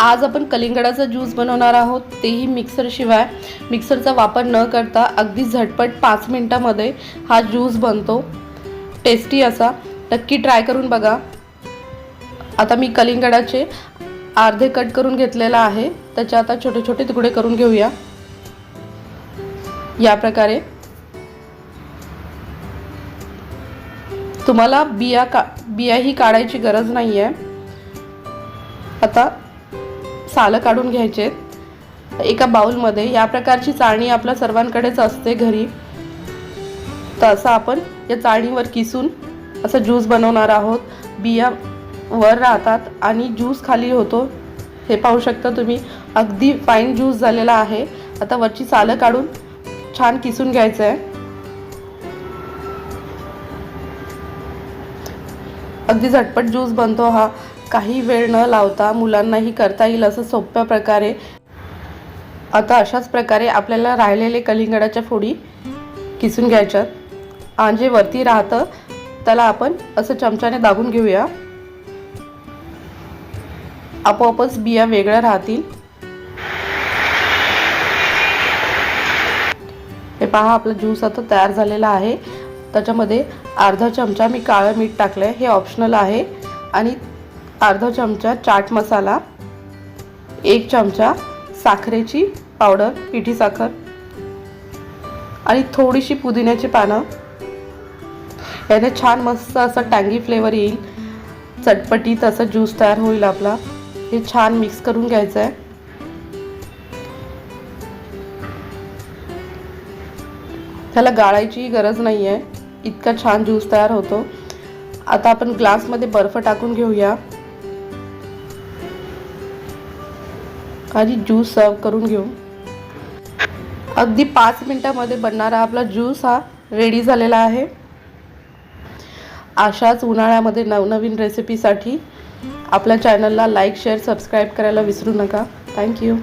आज आपण कलिंगडाचा ज्यूस बनवणार आहोत तेही मिक्सरशिवाय मिक्सरचा वापर न करता अगदी झटपट पाच मिनटामध्ये हा ज्यूस बनतो. टेस्टी असा. नक्की ट्राय करून बघा. आता मी कलिंगडाचे अर्धे कट करून घेतलेला आहे. त्याचे आता छोटे छोटे तुकडे करून घेऊया. या प्रकारे. तुम्हाला बिया का बियाही काढायची गरज नाही आहे आता सालं काढून घ्यायचे एका बाउलमध्ये या प्रकारची चाळणी आपल्या सर्वांकडेच असते घरी. तर असं आपण या चाळणीवर किसून असं ज्यूस बनवणार आहोत. बिया वर राहतात आणि ज्यूस खाली होतो. हे पाहू शकता तुम्ही. अगदी फाईन ज्यूस झालेला आहे. आता वरची सालं काढून छान किसून घ्यायचं आहे. अगदी झटपट ज्यूस बनतो हा. काही वेळ न लावता मुलांनाही करता येईल असं सोप्या प्रकारे आता अशाच प्रकारे आपल्याला राहिलेले कलिंगडाच्या फोडी किसून घ्यायच्यात. आणि जे वरती राहतं त्याला आपण असं चमच्याने दाबून घेऊया. आपोआपच बिया वेगळ्या राहतील. हे पहा आपला ज्यूस आता तयार झालेला आहे. त्याच्यामध्ये अर्धा चमचा मी काळं मीठ टाकलं आहे हे ऑप्शनल आहे. आणि अर्धा चमचा चाट मसाला एक चमचा साखरेची पावडर पिठी साखर आणि थोडीशी पुदिन्याची पानं. याने छान मस्त असं टँगी फ्लेवर येईल. चटपटीत असं ज्यूस तयार होईल आपला. हे छान मिक्स करून घ्यायचं आहे त्याला गाळायचीही गरज नाही आहे इतका छान ज्यूस तयार होतो. आता आपण ग्लासमध्ये बर्फ टाकून घेऊया. आणि ज्यूस सर्व करून घेऊ. अगदी पाच मिनटामध्ये बनणारा आपला ज्यूस हा रेडी झालेला आहे. अशाच उन्हाळ्यामध्ये नवनवीन रेसिपीसाठी आपल्या चॅनलला लाईक शेअर सबस्क्राईब करायला विसरू नका. थँक्यू